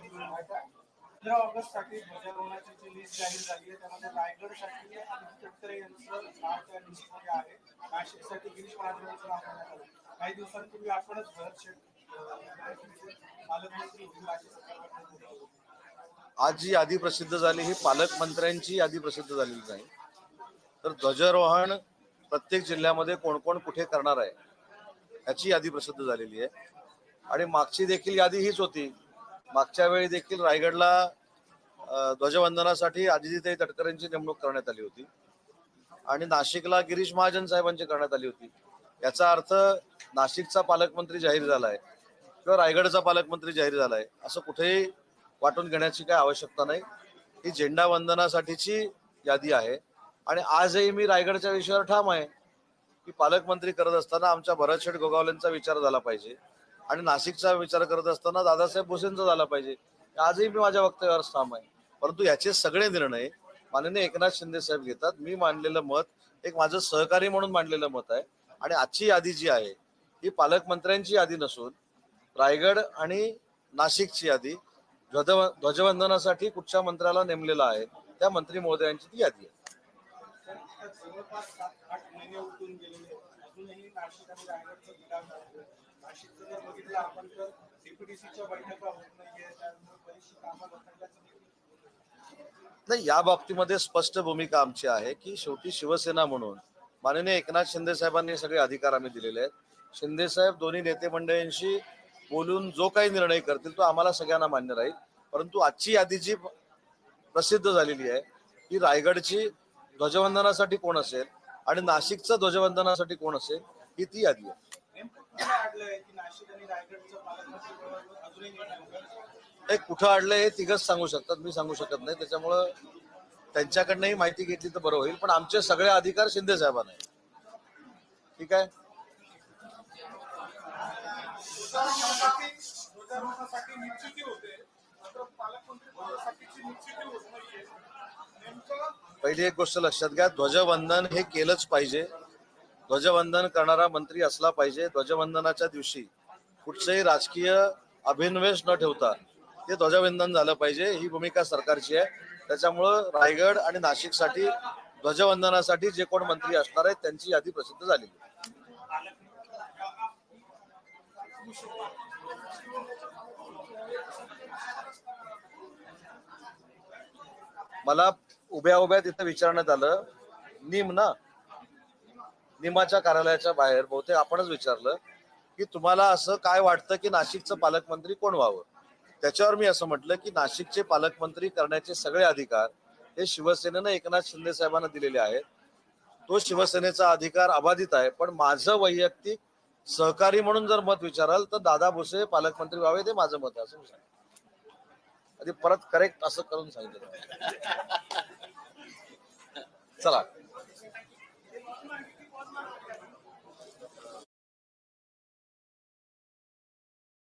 पंधरा ऑगस्टसाठी ध्वजारोहणाची जी लिस्ट जाहीर झाली आहे त्यामध्ये रायगडसाठी यांचं नाव त्या आहे. नाशिकसाठी गिरीश नाव करण्यात आलं. काही दिवसांपूर्वी आपणच भरत शेठ पालकमंत्री होतील अशी आज जी यादी प्रसिद्ध झाली ही पालकमंत्र्यांची यादी प्रसिद्ध झालेली नाही. तर ध्वजारोहण प्रत्येक जिल्ह्यामध्ये कोण कोण कुठे करणार आहे याची यादी प्रसिद्ध झालेली आहे. आणि मागची देखील यादी हीच होती. मागच्या वेळी देखील रायगडला ध्वजवंदनासाठी अजितताई तटकरेंची नेमणूक करण्यात आली होती. आणि नाशिकला गिरीश महाजन साहेबांची करण्यात आली होती. याचा अर्थ नाशिकचा पालकमंत्री जाहीर झाला आहे किंवा रायगडचा पालकमंत्री जाहीर झाला आहे असं कुठेही वाटून घेण्याची काय आवश्यकता नाही. ही झेंडा वंदनासाठीची यादी आहे. आणि आजही मी रायगडच्या विषयावर ठाम आहे की पालकमंत्री करत असताना आमच्या भरतशेठ गोगावलेंचा विचार झाला पाहिजे. आणि नाशिकचा विचार करत असताना दादासाहेब भुसेंचा झाला पाहिजे. आजही मी माझ्या वक्तव्यावर ठाम आहे. परंतु याचे सगळे निर्णय माननीय एकनाथ शिंदे साहेब घेतात. मी मांडलेलं मत एक माझं सहकारी म्हणून मांडलेलं मत आहे. आणि आजची यादी जी आहे ही पालकमंत्र्यांची यादी नसून रायगड आणि नाशिकची यादी ध्वज ध्वजवंदनासाठी कुठच्या मंत्र्याला नेमलेलं आहे त्या मंत्री महोदयांची ती यादी आहे. जवळपास सात आठ महिने उठून गेलेले अजूनही नाशिक आणि रायगडचं विकास झालं नाशिकचं जर बघितलं आपण तर डीपीडीसीच्या बैठका होत नाहीये. त्यामुळे बरीचशी कामं रखडल्याचं नाही या बाबतीमध्ये स्पष्ट भूमिका आमची आहे की शेवटी शिवसेना म्हणून माननीय एकनाथ शिंदे साहेबांनी सगळे अधिकार आम्ही दिलेले आहेत. शिंदे साहेब दोन्ही नेते मंडळींशी बोलून जो काही निर्णय करतील तो आम्हाला सगळ्यांना मान्य राहील. परंतु आजची यादी जी प्रसिद्ध झालेली आहे ही रायगडची ध्वजवंदनासाठी कोण असेल आणि नाशिकचं ध्वजवंदनासाठी कोण असेल ही ती यादी आहे. हे कुठं अडलं हे तिघच सांगू शकतात मी सांगू शकत नाही. त्याच्यामुळं त्यांच्याकडनंही माहिती घेतली तर बरं होईल पण आमचे सगळे अधिकार शिंदे साहेबांना आहे ठीक आहे ध्वजारोहणासाठी ध्वजारोहणासाठी निश्चिती होते मात्र पालकमंत्री पदासाठीची निश्चिती होत नाहीये नेमकं पहिली एक गोष्ट लक्षात घ्या ध्वजवंदन हे केलंच पाहिजे. ध्वजवंदन करणारा मंत्री असला पाहिजे. ध्वजवंदनाच्या दिवशी कुठचंही राजकीय अभिनवेश न ठेवता ते ध्वजवंदन झालं पाहिजे. ही भूमिका सरकारची आहे. त्याच्यामुळं रायगड आणि नाशिकसाठी ध्वजवंदनासाठी जे कोण मंत्री असणार आहेत त्यांची यादी प्रसिद्ध झाली मला उभ्या उभ्या तिथं विचारण्यात आलं निम ना? निमाच्या कार्यालयाच्या बाहेर बहुतेक आपणच विचारलं की तुम्हाला असं काय वाटतं की नाशिकचं पालकमंत्री कोण व्हावं? त्याच्यावर मी असं म्हटलं की नाशिकचे पालकमंत्री करण्याचे सगळे अधिकार हे शिवसेनेनं एकनाथ शिंदे साहेबांना दिलेले आहेत. तो शिवसेनेचा अधिकार अबाधित आहे पण माझं वैयक्तिक सहकारी म्हणून जर मत विचाराल तर दादा भुसे पालकमंत्री व्हावे ते माझं मत आहे असं विचार आधी परत करेक्ट असं करून सांगितलं. sei lá,